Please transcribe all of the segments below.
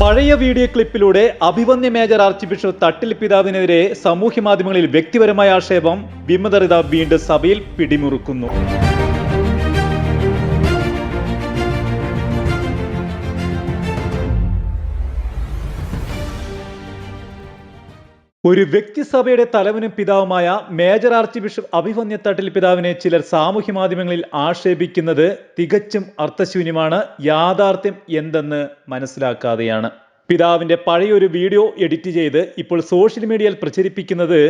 പഴയ വീഡിയോ ക്ലിപ്പിലൂടെ അഭിവന്യ മേജർ ആർച്ച് ബിഷപ്പ് തട്ടിൽ പിതാവിനെതിരെ സാമൂഹ്യ മാധ്യമങ്ങളിൽ വ്യക്തിപരമായ ആക്ഷേപം വിമതറിത വീണ്ടും സഭയിൽ പിടിമുറുക്കുന്നു. ഒരു വ്യക്തിസഭയുടെ തലവനും പിതാവുമായ മേജർ ആർച്ച് ബിഷപ്പ് അഭിമന്യത്തട്ടിൽ തട്ടിൽ പിതാവിനെ ചിലർ സാമൂഹ്യ മാധ്യമങ്ങളിൽ ആക്ഷേപിക്കുന്നത് തികച്ചും അർത്ഥശൂന്യമാണ്. യാഥാർത്ഥ്യം എന്തെന്ന് മനസ്സിലാക്കാതെയാണ്. പിതാവിന്റെ പഴയൊരു വീഡിയോ എഡിറ്റ് ചെയ്ത് ഇപ്പോൾ സോഷ്യൽ മീഡിയയിൽ പ്രചരിപ്പിക്കുന്നത്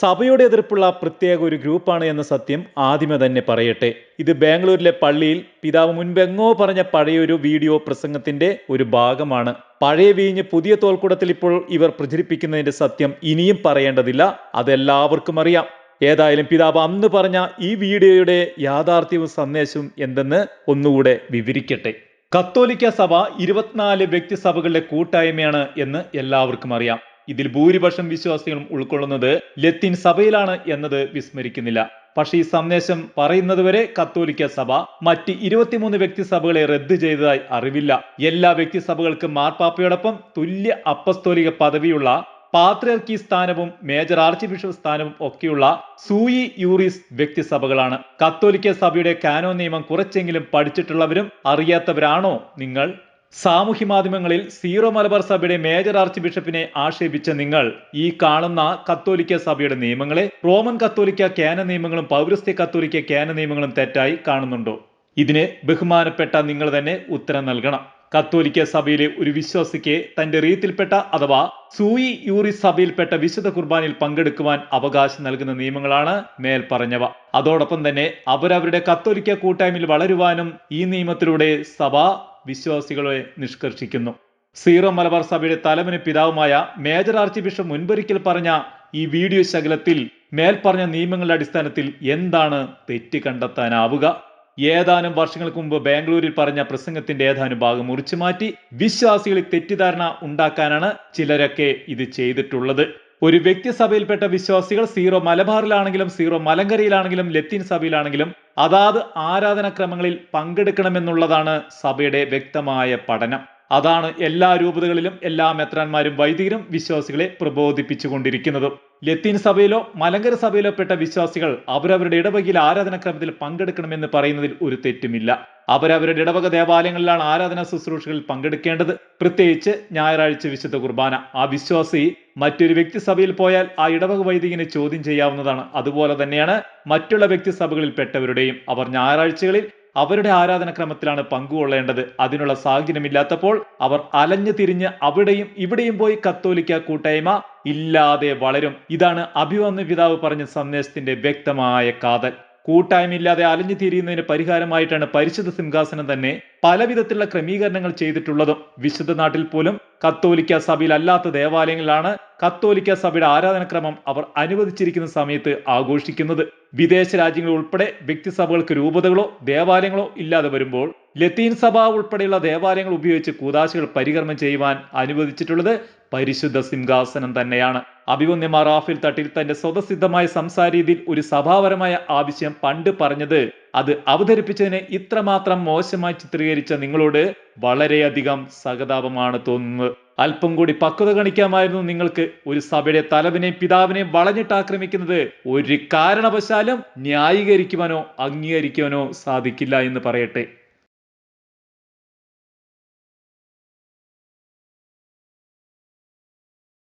സഭയുടെ എതിർപ്പുള്ള പ്രത്യേക ഒരു ഗ്രൂപ്പാണ് എന്ന സത്യം ആദ്യമേ തന്നെ പറയട്ടെ. ഇത് ബാംഗ്ലൂരിലെ പള്ളിയിൽ പിതാവ് മുൻപെങ്ങോ പറഞ്ഞ പഴയൊരു വീഡിയോ പ്രസംഗത്തിന്റെ ഒരു ഭാഗമാണ്. പഴയ വീഞ്ഞ് പുതിയ തോൽക്കൂടത്തിൽ ഇപ്പോൾ ഇവർ പ്രചരിപ്പിക്കുന്നതിന്റെ സത്യം ഇനിയും പറയേണ്ടതില്ല. അതെല്ലാവർക്കും അറിയാം. ഏതായാലും പിതാവ് അന്ന് പറഞ്ഞ ഈ വീഡിയോയുടെ യാഥാർത്ഥ്യവും സന്ദേശവും എന്തെന്ന് ഒന്നുകൂടെ വിവരിക്കട്ടെ. കത്തോലിക്ക സഭ ഇരുപത്തിനാല് വ്യക്തിസഭകളുടെ കൂട്ടായ്മയാണ് എന്ന് എല്ലാവർക്കും അറിയാം. ഇതിൽ ഭൂരിപക്ഷം വിശ്വാസികളും ഉൾക്കൊള്ളുന്നത് ലത്തീൻ സഭയിലാണ് എന്നത് വിസ്മരിക്കുന്നില്ല. പക്ഷേ ഈ സന്ദേശം പറയുന്നത് വരെ കത്തോലിക്ക സഭ മറ്റ് ഇരുപത്തിമൂന്ന് വ്യക്തിസഭകളെ റദ്ദു ചെയ്തതായി അറിവില്ല. എല്ലാ വ്യക്തിസഭകൾക്കും മാർപ്പാപ്പയോടൊപ്പം തുല്യ അപ്പസ്തോലിക പദവിയുള്ള പാത്രിയർക്കി സ്ഥാനവും മേജർ ആർച്ച് ബിഷപ്പ് സ്ഥാനവും ഒക്കെയുള്ള സൂയി യൂറിസ് വ്യക്തിസഭകളാണ്. കത്തോലിക്ക സഭയുടെ കാനോ നിയമം കുറച്ചെങ്കിലും പഠിച്ചിട്ടുള്ളവരും അറിയാത്തവരാണോ നിങ്ങൾ? സാമൂഹ്യ മാധ്യമങ്ങളിൽ സീറോ മലബാർ സഭയുടെ മേജർ ആർച്ച് ബിഷപ്പിനെ ആക്ഷേപിച്ച നിങ്ങൾ ഈ കാണുന്ന കത്തോലിക്ക സഭയുടെ നിയമങ്ങളെ റോമൻ കത്തോലിക്ക കാന നിയമങ്ങളും പൗരസ്ത്യ കത്തോലിക്ക കാന നിയമങ്ങളും തെറ്റായി കാണുന്നുണ്ടോ? ഇതിന് ബഹുമാനപ്പെട്ട നിങ്ങൾ തന്നെ ഉത്തരം നൽകണം. കത്തോലിക്ക സഭയിലെ ഒരു വിശ്വാസിക്ക് തന്റെ റീത്തിൽപ്പെട്ട അഥവാ സൂയി യൂറി സഭയിൽപ്പെട്ട വിശുദ്ധ കുർബാനയിൽ പങ്കെടുക്കുവാൻ അവകാശം നൽകുന്ന നിയമങ്ങളാണ് മേൽ പറഞ്ഞവ അതോടൊപ്പം തന്നെ അവരവരുടെ കത്തോലിക്ക കൂട്ടായ്മയിൽ വളരുവാനും ഈ നിയമത്തിലൂടെ സഭ വിശ്വാസികളെ നിഷ്കർഷിക്കുന്നു. സീറോ മലബാർ സഭയുടെ തലവന് പിതാവുമായ മേജർ ആർച്ച് ബിഷപ്പ് മുൻപൊരിക്കൽ പറഞ്ഞ ഈ വീഡിയോ ശകലത്തിൽ മേൽപ്പറഞ്ഞ നിയമങ്ങളുടെ അടിസ്ഥാനത്തിൽ എന്താണ് തെറ്റ് കണ്ടെത്താനാവുക? ഏതാനും വർഷങ്ങൾക്ക് മുമ്പ് ബാംഗ്ലൂരിൽ പറഞ്ഞ പ്രസംഗത്തിന്റെ ഏതാനും ഭാഗം മുറിച്ചു മാറ്റി വിശ്വാസികളിൽ തെറ്റിദ്ധാരണ ഉണ്ടാക്കാനാണ് ചിലരൊക്കെ ഇത് ചെയ്തിട്ടുള്ളത്. ഒരു വ്യക്തി സഭയിൽപ്പെട്ട വിശ്വാസികൾ സീറോ മലബാറിലാണെങ്കിലും സീറോ മലങ്കരയിലാണെങ്കിലും ലത്തീൻ സഭയിലാണെങ്കിലും അതാത് ആരാധനാക്രമങ്ങളിൽ പങ്കെടുക്കണമെന്നുള്ളതാണ് സഭയുടെ വ്യക്തമായ പഠനം. അതാണ് എല്ലാ രൂപതകളിലും എല്ലാ മെത്രാന്മാരും വൈദികരും വിശ്വാസികളെ പ്രബോധിപ്പിച്ചുകൊണ്ടിരിക്കുന്നതും. ലത്തീൻ സഭയിലോ മലങ്കര സഭയിലോ പെട്ട വിശ്വാസികൾ അവരവരുടെ ഇടവകയിൽ ആരാധനാക്രമത്തിൽ പങ്കെടുക്കണമെന്ന് പറയുന്നതിൽ ഒരു തെറ്റുമില്ല. അവരവരുടെ ഇടവക ദേവാലയങ്ങളിലാണ് ആരാധനാ ശുശ്രൂഷകളിൽ പങ്കെടുക്കേണ്ടത്. പ്രത്യേകിച്ച് ഞായറാഴ്ച വിശുദ്ധ കുർബാന. ആ വിശ്വാസി മറ്റൊരു വ്യക്തി സഭയിൽ പോയാൽ ആ ഇടവക വൈദികനെ ചോദ്യം ചെയ്യാവുന്നതാണ്. അതുപോലെ തന്നെയാണ് മറ്റുള്ള വ്യക്തി സഭകളിൽ പെട്ടവരുടെയും. അവർ ഞായറാഴ്ചകളിൽ അവരുടെ ആരാധനക്രമത്തിലാണ് പങ്കുകൊള്ളേണ്ടത്. അതിനുള്ള സാഹചര്യമില്ലാത്തപ്പോൾ അവർ അലഞ്ഞു തിരിഞ്ഞ് അവിടെയും ഇവിടെയും പോയി കത്തോലിക്ക കൂട്ടായ്മ ഇല്ലാതെ വളരും. ഇതാണ് അഭിവന്ന് പിതാവ് പറഞ്ഞ സന്ദേശത്തിന്റെ വ്യക്തമായ കാതൽ. കൂട്ടായ്മയില്ലാതെ അലഞ്ഞു തിരിയുന്നതിന് പരിഹാരമായിട്ടാണ് പരിശുദ്ധ സിംഹാസനം തന്നെ പലവിധത്തിലുള്ള ക്രമീകരണങ്ങൾ ചെയ്തിട്ടുള്ളതും. വിശുദ്ധ നാട്ടിൽ പോലും കത്തോലിക്ക സഭയിൽ അല്ലാത്ത ദേവാലയങ്ങളിലാണ് കത്തോലിക്ക സഭയുടെ ആരാധനക്രമം അവർ അനുവദിച്ചിരിക്കുന്ന സമയത്ത് ആഘോഷിക്കുന്നത്. വിദേശ രാജ്യങ്ങൾ ഉൾപ്പെടെ വ്യക്തിസഭകൾക്ക് രൂപതകളോ ദേവാലയങ്ങളോ ഇല്ലാതെ വരുമ്പോൾ ലത്തീൻ സഭ ഉൾപ്പെടെയുള്ള ദേവാലയങ്ങൾ ഉപയോഗിച്ച് കൂതാശകൾ പരികർമ്മം ചെയ്യുവാൻ അനുവദിച്ചിട്ടുള്ളത് പരിശുദ്ധ സിംഹാസനം തന്നെയാണ്. അഭിവന്യമാർ റാഫിൽ തട്ടിൽ തന്റെ സ്വതസിദ്ധമായ സംസാര രീതിയിൽ ഒരു സഭാപരമായ ആവശ്യം പണ്ട് പറഞ്ഞത് അത് അവതരിപ്പിച്ചതിനെ ഇത്രമാത്രം മോശമായി ചിത്രീകരിച്ച നിങ്ങളോട് വളരെയധികം സഹതാപമാണ് തോന്നുന്നത്. അല്പം കൂടി പക്വത കാണിക്കാമായിരുന്നു നിങ്ങൾക്ക് ഒരു സഭയുടെ തലവിനെയും പിതാവിനെയും വളഞ്ഞിട്ട് ആക്രമിക്കുന്നത്. ഒരു കാരണവശാലും ന്യായീകരിക്കുവാനോ അംഗീകരിക്കുവാനോ സാധിക്കില്ല എന്ന് പറയട്ടെ.